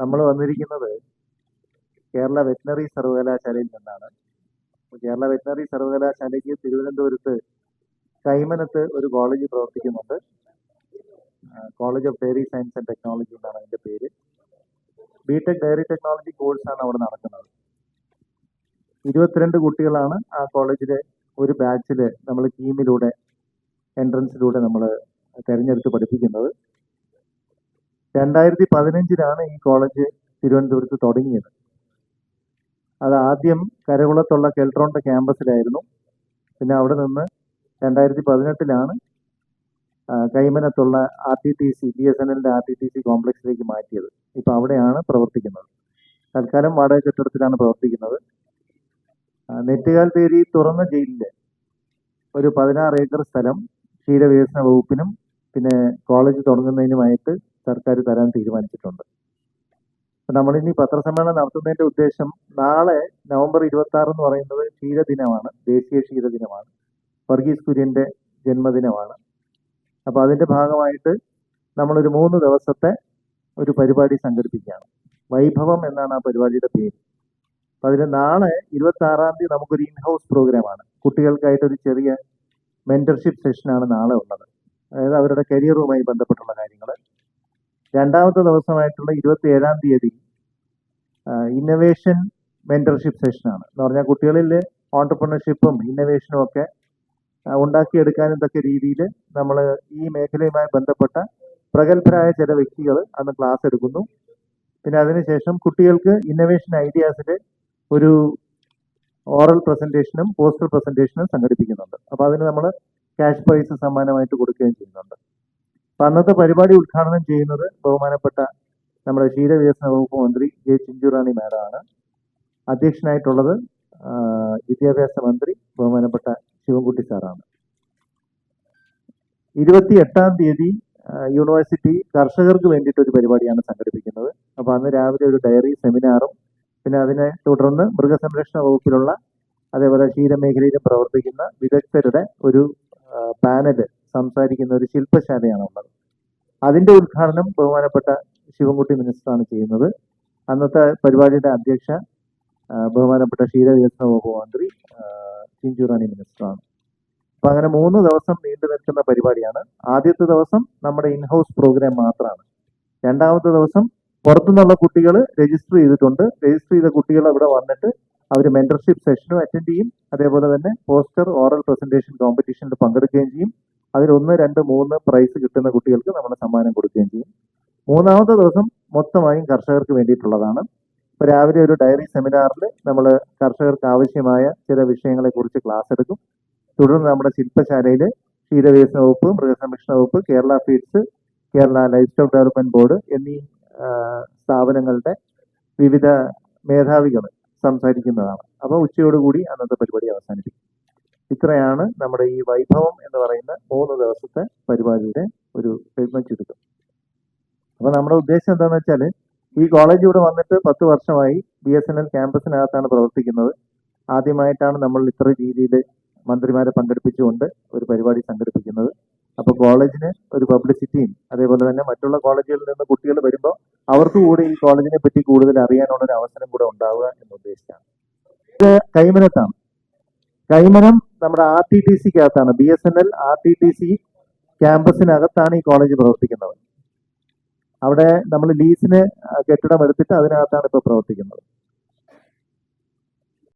നമ്മൾ വന്നിരിക്കുന്നത് കേരള വെറ്റിനറി സർവകലാശാലയിൽ നിന്നാണ്. കേരള വെറ്റിനറി സർവകലാശാലയ്ക്ക് തിരുവനന്തപുരത്ത് കൈമനത്ത് ഒരു കോളേജ് പ്രവർത്തിക്കുന്നുണ്ട്. College of dairy science and technology എന്നാണ് അതിന്റെ പേര്. ബിടെക് ഡയറി ടെക്നോളജി കോഴ്സാണ് അവിടെ നടക്കുന്നത്. ഇരുപത്തിരണ്ട് കുട്ടികളാണ് ആ കോളേജിലെ ഒരു ബാച്ചിൽ നമ്മൾ കീമിലൂടെ എൻട്രൻസിലൂടെ നമ്മൾ തിരഞ്ഞെടുത്ത് പഠിപ്പിക്കുന്നത്. രണ്ടായിരത്തി പതിനഞ്ചിലാണ് ഈ കോളേജ് തിരുവനന്തപുരത്ത് തുടങ്ങിയത്. അത് ആദ്യം കരകുളത്തുള്ള കെൽട്രോണിന്റെ ക്യാമ്പസിലായിരുന്നു. പിന്നെ അവിടെ നിന്ന് രണ്ടായിരത്തി പതിനെട്ടിലാണ് കൈമനത്തുള്ള R T T C B S N എല്ലിന്റെ ആർ ടി ടി സി കോംപ്ലക്സിലേക്ക് മാറ്റിയത്. ഇപ്പോൾ അവിടെയാണ് പ്രവർത്തിക്കുന്നത്. തൽക്കാലം വാടക കെട്ടിടത്തിലാണ് പ്രവർത്തിക്കുന്നത്. നെറ്റുകാൽ തേരി തുറന്ന ജയിലിൽ ഒരു പതിനാറ് ഏക്കർ സ്ഥലം ക്ഷീരവികസന വകുപ്പിനും പിന്നെ കോളേജ് തുടങ്ങുന്നതിനുമായിട്ട് സർക്കാർ തരാൻ തീരുമാനിച്ചിട്ടുണ്ട്. നമ്മളിനി പത്രസമ്മേളനം നടത്തുന്നതിന്റെ ഉദ്ദേശം നാളെ നവംബർ ഇരുപത്തി ആറ് എന്ന് പറയുന്നത് ക്ഷീരദിനമാണ് ദേശീയ ക്ഷീരദിനമാണ് വർഗീസ് കുര്യന്റെ ജന്മദിനമാണ്. അപ്പൊ അതിന്റെ ഭാഗമായിട്ട് നമ്മളൊരു മൂന്ന് ദിവസത്തെ ഒരു പരിപാടി സംഘടിപ്പിക്കുകയാണ്. വൈഭവം എന്നാണ് ആ പരിപാടിയുടെ പേര്. അപ്പൊ അതിന് നാളെ ഇരുപത്തി ആറാം തീയതി നമുക്കൊരു ഇൻ ഹൗസ് പ്രോഗ്രാമാണ്. കുട്ടികൾക്കായിട്ട് ഒരു ചെറിയ മെന്റർഷിപ്പ് സെഷനാണ് നാളെ ഉള്ളത്. അതായത് അവരുടെ കരിയറുമായി ബന്ധപ്പെട്ടുള്ള കാര്യങ്ങൾ രണ്ടാമത്തെ ദിവസമായിട്ടുള്ള ഇരുപത്തി ഏഴാം തീയതി ഇന്നവേഷൻ മെന്റർഷിപ്പ് സെഷനാണ് എന്ന് പറഞ്ഞാൽ കുട്ടികളിൽ ഓണ്ടർപ്രണർഷിപ്പും ഇന്നവേഷനും ഒക്കെ ഉണ്ടാക്കിയെടുക്കാനും തക്ക രീതിയിൽ നമ്മൾ ഈ മേഖലയുമായി ബന്ധപ്പെട്ട പ്രഗത്ഭരായ ചില വ്യക്തികൾ അന്ന് ക്ലാസ് എടുക്കുന്നു. പിന്നെ അതിനുശേഷം കുട്ടികൾക്ക് ഇന്നവേഷൻ ഐഡിയാസിന്റെ ഒരു ഓറൽ പ്രസന്റേഷനും പോസ്റ്റർ പ്രസന്റേഷനും സംഘടിപ്പിക്കുന്നുണ്ട്. അപ്പോൾ അതിന് നമ്മൾ ക്യാഷ് പ്രൈസ് സമ്മാനമായിട്ട് കൊടുക്കുകയും ചെയ്യുന്നുണ്ട്. അന്നത്തെ പരിപാടി ഉദ്ഘാടനം ചെയ്യുന്നത് ബഹുമാനപ്പെട്ട നമ്മുടെ ക്ഷീരവികസന വകുപ്പ് മന്ത്രി ജെ ചിഞ്ചുറാണി മാഡമാണ്. അധ്യക്ഷനായിട്ടുള്ളത് വിദ്യാഭ്യാസ മന്ത്രി ബഹുമാനപ്പെട്ട ശിവൻകുട്ടി സാറാണ്. ഇരുപത്തി എട്ടാം തീയതി യൂണിവേഴ്സിറ്റി കർഷകർക്ക് വേണ്ടിയിട്ട് ഒരു പരിപാടിയാണ് സംഘടിപ്പിക്കുന്നത്. അപ്പോൾ അന്ന് രാവിലെ ഒരു ഡയറി സെമിനാറും പിന്നെ അതിനെ തുടർന്ന് മൃഗസംരക്ഷണ വകുപ്പിലുള്ള അതേപോലെ ക്ഷീരമേഖലയിൽ പ്രവർത്തിക്കുന്ന വിദഗ്ധരുടെ ഒരു പാനൽ സംസാരിക്കുന്ന ഒരു ശില്പശാലയാണ് ഉള്ളത് അതിന്റെ ഉദ്ഘാടനം ബഹുമാനപ്പെട്ട ശിവൻകുട്ടി മിനിസ്റ്ററാണ് ചെയ്യുന്നത്. അന്നത്തെ പരിപാടിയുടെ അധ്യക്ഷ ബഹുമാനപ്പെട്ട ബഹുമാനപ്പെട്ട ക്ഷീരവികസന വകുപ്പ് മന്ത്രി ചിഞ്ചുറാണി മിനിസ്റ്ററാണ്. അപ്പൊ അങ്ങനെ മൂന്ന് ദിവസം നീണ്ടു നിൽക്കുന്ന പരിപാടിയാണ്. ആദ്യത്തെ ദിവസം നമ്മുടെ ഇൻഹൗസ് പ്രോഗ്രാം മാത്രമാണ് രണ്ടാമത്തെ ദിവസം പുറത്തുനിന്നുള്ള കുട്ടികൾ രജിസ്റ്റർ ചെയ്തിട്ടുണ്ട്. രജിസ്റ്റർ ചെയ്ത കുട്ടികൾ അവിടെ വന്നിട്ട് അവർ മെന്റർഷിപ്പ് സെഷനും അറ്റൻഡ് ചെയ്യും. അതേപോലെ തന്നെ പോസ്റ്റർ ഓറൽ പ്രസന്റേഷൻ കോമ്പറ്റീഷനിൽ പങ്കെടുക്കുകയും ചെയ്യും. അതിൽ ഒന്ന് രണ്ട് മൂന്ന് പ്രൈസ് കിട്ടുന്ന കുട്ടികൾക്ക് നമ്മൾ സമ്മാനം കൊടുക്കുകയും ചെയ്യും. മൂന്നാമത്തെ ദിവസം മൊത്തമായും കർഷകർക്ക് വേണ്ടിയിട്ടുള്ളതാണ്. ഇപ്പൊ രാവിലെ ഒരു ഡയറി സെമിനാറിൽ നമ്മൾ കർഷകർക്ക് ആവശ്യമായ ചില വിഷയങ്ങളെ കുറിച്ച് ക്ലാസ് എടുക്കും. തുടർന്ന് നമ്മുടെ ശില്പശാലയിൽ ക്ഷീരവികസന വകുപ്പ് മൃഗസംരക്ഷണ വകുപ്പ് Kerala feeds Kerala livestock development board എന്നീ സ്ഥാപനങ്ങളുടെ വിവിധ മേധാവികൾ സംസാരിക്കുന്നതാണ്. അപ്പോൾ ഉച്ചയോടുകൂടി അന്നത്തെ പരിപാടി അവസാനിപ്പിക്കും. ഇത്രയാണ് നമ്മുടെ ഈ വൈഭവം എന്ന് പറയുന്ന മൂന്ന് ദിവസത്തെ പരിപാടിയുടെ ഒരു ചുരുക്കം അപ്പൊ നമ്മുടെ ഉദ്ദേശം എന്താണെന്ന് വെച്ചാൽ ഈ കോളേജ് ഇവിടെ വന്നിട്ട് പത്ത് വർഷമായി ബി എസ് എൻ എൽ ക്യാമ്പസിനകത്താണ് പ്രവർത്തിക്കുന്നത്. ആദ്യമായിട്ടാണ് നമ്മൾ ഇത്ര രീതിയിൽ മന്ത്രിമാരെ പങ്കെടുപ്പിച്ചുകൊണ്ട് ഒരു പരിപാടി സംഘടിപ്പിക്കുന്നത്. അപ്പൊ കോളേജിന് ഒരു പബ്ലിസിറ്റിയും അതേപോലെ തന്നെ മറ്റുള്ള കോളേജുകളിൽ നിന്ന് കുട്ടികൾ വരുമ്പോൾ അവർക്ക് കൂടി ഈ കോളേജിനെ പറ്റി കൂടുതൽ അറിയാനുള്ള ഒരു അവസരം കൂടെ ഉണ്ടാവുക എന്ന് ഉദ്ദേശിച്ചാണ്. ഇത് കൈമനത്താണ്. കൈമനം നമ്മുടെ R T T സിക്കകത്താണ്. B S N L R T T C ക്യാമ്പസിനകത്താണ് ഈ കോളേജ് പ്രവർത്തിക്കുന്നത്. അവിടെ നമ്മൾ ലീസിന് കെട്ടിടം എടുത്തിട്ട് അതിനകത്താണ് ഇപ്പോൾ പ്രവർത്തിക്കുന്നത്.